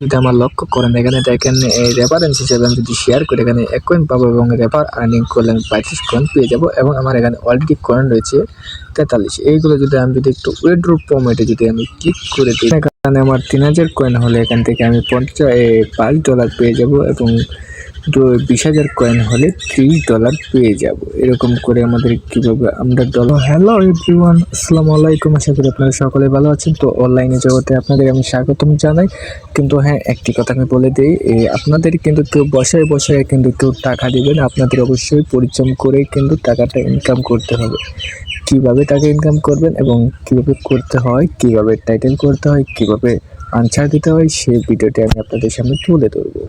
যদি আমার লক্ষ্য করেন, এখানে দেখেন, এই রেফারেন্স হিসেবে আমি যদি শেয়ার করি, এখানে এক কয়েন পাবো এবং রেফার আর্নিং করলে আমি পঁয়ত্রিশ কয়েন পেয়ে যাব এবং আমার এখানে অলরেডি কয়েন রয়েছে তেতাল্লিশ। এইগুলো যদি আমি যদি একটু উইড্রো পমেটে যদি আমি ক্লিক করে দিই, এখানে আমার তিন হাজার কয়েন হলে এখান থেকে আমি পঞ্চাশ পাঁচ ডলার পেয়ে যাব এবং বিশ হাজার কয়েন হলে ত্রিশ ডলার পেয়ে যাব। এরকম করে আমাদের কীভাবে আমরা ডলার হ্যালো এভরিওয়ান আসসালামু আলাইকুম। আশা করি আপনারা সকলে ভালো আছেন। তো অনলাইনে জগতে আপনাদের আমি স্বাগতম জানাই। কিন্তু হ্যাঁ একটি কথা আমি বলে দিই আপনাদের কিন্তু কেউ বসায় বসায় কিন্তু কেউ টাকা দিবেন আপনাদের অবশ্যই পরিশ্রম করে কিন্তু টাকাটা ইনকাম করতে হবে। কীভাবে টাকা ইনকাম করবেন এবং কীভাবে করতে হয়, কীভাবে টাইটেল করতে হয়, কীভাবে আনসার দিতে হয় সেই ভিডিওটি আমি আপনাদের সামনে তুলে ধরবো।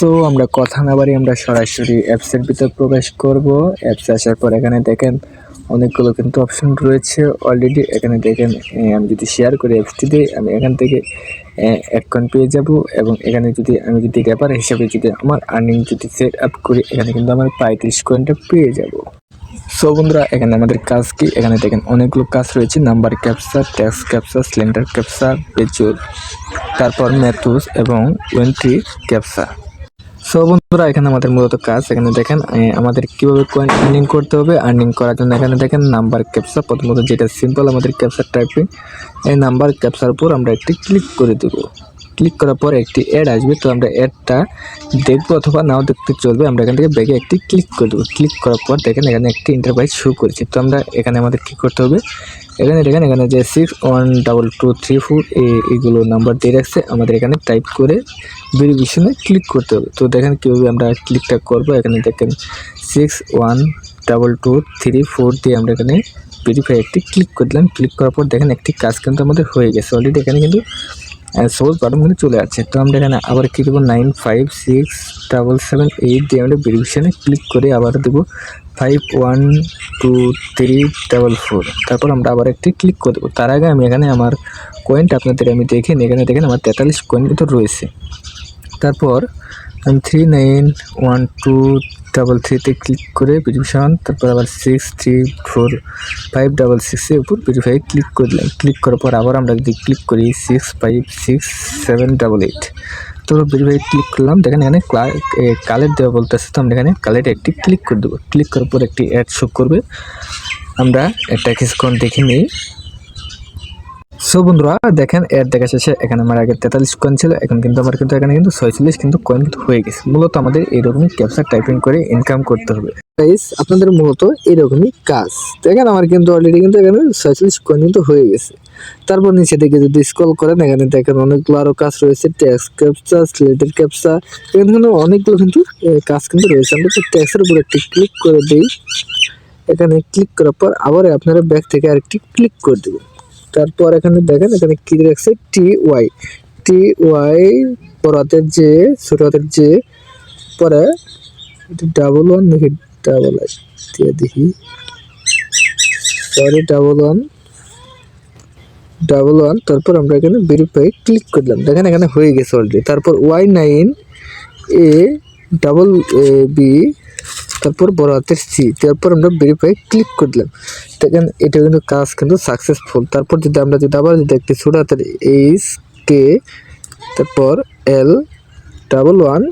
সো আমরা কথা না বাড়ি আমরা সরাসরি অ্যাপসের ভিতর প্রবেশ করব। অ্যাপসে আসার পর এখানে দেখেন অনেকগুলো কিন্তু অপশন রয়েছে অলরেডি এখানে দেখেন আমি যদি শেয়ার করি অ্যাপসটি দিয়ে আমি এখান থেকে কয়েন পেয়ে যাব এবং এখানে যদি, আমি যদি ব্যাপার হিসাবে যদি আমার আর্নিং যদি সেট আপ করি, এখানে কিন্তু আমার পঁয়ত্রিশ কয়েনটা পেয়ে যাব। সো বন্ধুরা, এখানে আমাদের কাজ কি? এখানে দেখেন অনেকগুলো কাজ রয়েছে। Number capture tax capture cylinder capture পেজুর, তারপর ম্যাথুস এবং ওয়েন্ট্রি ক্যাপচার সো বন্ধুরা, এখানে আমাদের মূলত কাজ। এখানে দেখেন আমাদের কীভাবে কয়েন আর্নিং করতে হবে আর্নিং করার জন্য এখানে দেখেন নাম্বার ক্যাপসা প্রথমত যেটা সিম্পল আমাদের ক্যাপসার টাইপিং এই নাম্বার ক্যাপসার উপর আমরা একটি ক্লিক করে দেব। ক্লিক করার পর একটি অ্যাড আসবে, তো আমরা অ্যাডটা দেখব অথবা নাও দেখতে চলবে। আমরা এখান থেকে ব্যাগে একটি ক্লিক করে দেবো। ক্লিক করার পর দেখেন এখানে একটি ইন্টারপ্রাইজ শো করেছে। তো আমরা এখানে আমাদের কী করতে হবে? এখানে দেখেন, এখানে যে six one double two three four এইগুলো নাম্বার দিয়ে রাখছে। আমাদের এখানে টাইপ করে ভেরিফিকেশনে ক্লিক করতে হবে। তো দেখেন কীভাবে আমরা ক্লিকটা করব। এখানে দেখেন six one double two three four দিয়ে আমরা এখানে ভেরিফাই একটি ক্লিক করে দিলাম। ক্লিক করার পর দেখেন একটি কাজ কিন্তু আমাদের হয়ে গেছে। অলরেডি এখানে কিন্তু সোর্স বাটন কিন্তু চলে আসছে। তো আমরা এখানে আবার কী দেবো nine five six double seven eight দিয়ে আমরা ভেরিফিকেশানে ক্লিক করে আবার দেবো five one two three double four তারপর আমরা আবার একটি ক্লিক করে দেবো। তার আগে আমি এখানে আমার কয়েনটা আপনাদের আমি দেখে এখানে দেখেন আমার তেতাল্লিশ কয়েন কিন্তু রয়েছে। তারপর আমি three nine one two double থ্রিতে ক্লিক করে ভেরিফিকেশন তারপর আবার six three four five double সিক্সের উপর ভেরিফাই ক্লিক করলাম ক্লিক করার পর আবার আমরা যদি ক্লিক করি six five six seven double eight তো ভেরিফাই ক্লিক করলাম, দেখেন এখানে কালের দেওয়া বলতেছে, তো আমরা এখানে কালের একটি ক্লিক করে দেবো। ক্লিক করার পর একটি অ্যাড শো করবে। আমরা একটা কিছুক্ষণ দেখে নিই। সো বন্ধুরা, দেখেন, এর দেখা শেষে এখানে আমার আগে তেতাল্লিশ কয়েন ছিল, এখন কিন্তু আমার কিন্তু এখানে কিন্তু ছয়চল্লিশ কিন্তু কয়েন কিন্তু হয়ে গেছে। মূলত আমাদের এইরকমই ক্যাপচার টাইপিং করে ইনকাম করতে হবে। গাইস আপনাদের মূলত এইরকমই কাজ। দেখেন, আমার কিন্তু অলরেডি কিন্তু এখানে ছয়চল্লিশ কয়েন কিন্তু হয়ে গেছে। তারপর নিচে দিকে যদি স্ক্রল করেন, এখানে দেখেন অনেকগুলো আরও কাজ রয়েছে ট্যাক্স ক্যাপচার স্লেটের ক্যাপচার এখানে কিন্তু অনেকগুলো কিন্তু কাজ কিন্তু রয়েছে। আমরা তো ট্যাক্সের উপর একটি ক্লিক করে দিই। এখানে ক্লিক করার পর আবার আপনারা ব্যাগ থেকে আরেকটি ক্লিক করে দেবেন। তারপর এখানে দেখেন, এখানে কি রাখছে টি ওয়াই টি ওয়াই বড় যে ছোট হাতের যে পরে ডাবল ওয়ান নাকি ডাবল আই দিয়ে দেখি। Sorry double one double one তারপর আমরা এখানে ভেরিফাই ক্লিক করলাম। দেখেন, এখানে হয়ে গেছে অলরেডি তারপর Y nine A double B তারপর বড় হাতের সি তারপর আমরা ভেরিফাই ক্লিক করলাম দেখেন, এটা কিন্তু কাজ কিন্তু সাকসেসফুল তারপর যদি আমরা যদি আবার যদি ছোট হাতের এইচ কে তারপর এল ডাবল ওয়ান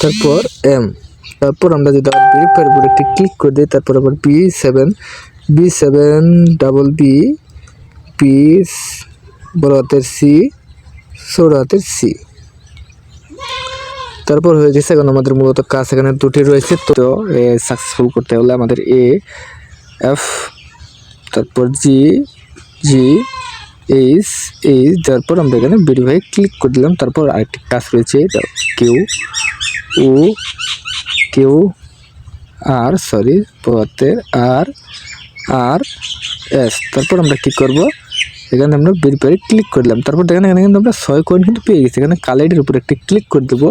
তারপর এম তারপর আমরা যদি আবার ভেরিফাইয়ের উপর একটি ক্লিক করে দিই, তারপর আবার B seven B seven double B B বড় হাতের সি ছোট হাতের সি তারপর হয়ে গেছে এখন আমাদের মূলত কাজ এখানে দুটি রয়েছে। তো সাকসেসফুল করতে হলে আমাদের এ, এফ, তারপর জি জি, এইচ এইচ, তারপর আমরা এখানে ভেরিফাই ক্লিক করে দিলাম। তারপর আরেকটি কাজ রয়েছে কেউ ও কেউ, আর সরি পথের আর আর, এস। তারপর আমরা কি করব? এখানে আমরা ভেরিফাই ক্লিক করলাম তারপর দেখেন এখানে কিন্তু আমরা ছয় কয়েন কিন্তু পেয়ে গেছি। এখানে কালাইডের উপর একটি ক্লিক করে দেবো।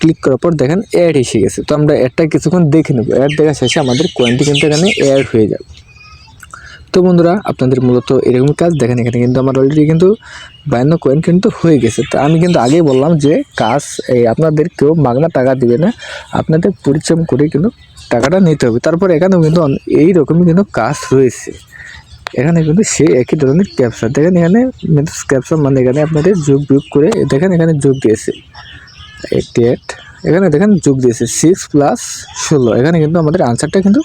ক্লিক করার পর দেখেন অ্যাড এসে গেছে। তো আমরা অ্যাডটা কিছুক্ষণ দেখে নেব। অ্যাড দেখা শেষে আমাদের কয়েনটি কিন্তু এখানে অ্যাড হয়ে যাবে। তো বন্ধুরা, আপনাদের মূলত এরকম কাজ। দেখেন এখানে কিন্তু আমার অলরেডি কিন্তু বায়ান্ন কয়েন কিন্তু হয়ে গেছে। তো আমি কিন্তু আগেই বললাম যে কাজ, এই আপনাদের কেউ মাগনা টাকা দিবে না। আপনাদের পরিশ্রম করে কিন্তু টাকাটা নিতে হবে। তারপর এখানেও কিন্তু এই রকমই কিন্তু কাজ রয়েছে। এখানে কিন্তু সেই একই ধরনের ক্যাপসা দেখেন এখানে ক্যাপসা মানে এখানে আপনাদের যোগ বিয়োগ করে দেখেন এখানে যোগ দিয়েছে। এইটি এইট এখানে দেখেন যোগ দিয়েছে সিক্স প্লাস ষোলো। এখানে কিন্তু আমাদের আনসারটা কিন্তু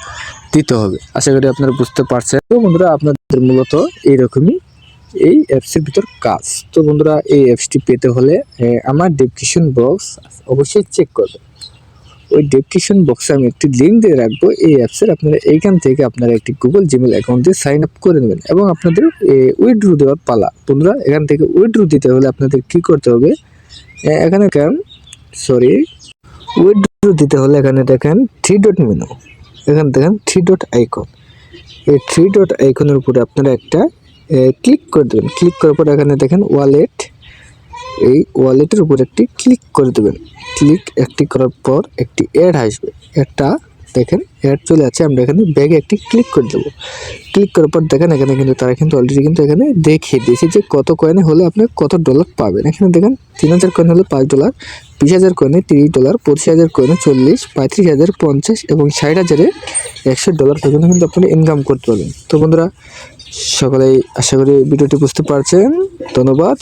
দিতে হবে। আশা করি আপনারা বুঝতে পারছেন। তো বন্ধুরা, আপনাদের মূলত এইরকমই এই অ্যাপসের ভিতর কাজ। তো বন্ধুরা, এই অ্যাপসটি পেতে হলে আমার ডেসক্রিপশন বক্স অবশ্যই চেক করবেন। ওই ডেসক্রিপশন বক্সে আমি একটি লিঙ্ক দিয়ে রাখব। এই অ্যাপসের আপনারা এইখান থেকে আপনারা একটি গুগল জিমেল অ্যাকাউন্ট দিয়ে সাইন আপ করে নেবেন এবং আপনাদের উইথড্রু দেওয়ার পালা। বন্ধুরা, এখান থেকে উইথড্রু দিতে হলে আপনাদের কি করতে হবে? এখানে কেন সরি উইথড্রু দিতে হলে এখানে দেখেন থ্রি ডট মেনু এখানে দেখেন থ্রি ডট আইকন এই থ্রি ডট আইকনের উপরে আপনারা একটা ক্লিক করে দেবেন। ক্লিক করার পর এখানে দেখেন ওয়ালেট এই ওয়ালেটের উপর একটি ক্লিক করে দেবেন। ক্লিক একটি করার পর একটি অ্যাড আসবে। একটা দেখেন, অ্যাড চলে আছে আমরা এখানে ব্যাগে একটি ক্লিক করে দেবো। ক্লিক করার পর দেখেন, এখানে কিন্তু তারা কিন্তু অলরেডি কিন্তু এখানে দেখিয়ে দিয়েছে যে কত কয়েনে হলে আপনি কত ডলার পাবেন। এখানে দেখেন, তিন হাজার কয়েন হলে পাঁচ ডলার বিশ হাজার কয়েনে তিরিশ ডলার পঁচিশ হাজার কয়েনে চল্লিশ, পঁয়ত্রিশ হাজার পঞ্চাশ এবং ষাট হাজারে একশো ডলার পর্যন্ত কিন্তু আপনি ইনকাম করতে পারবেন। তো বন্ধুরা, সকলেই আশা করি ভিডিওটি বুঝতে পারছেন। ধন্যবাদ।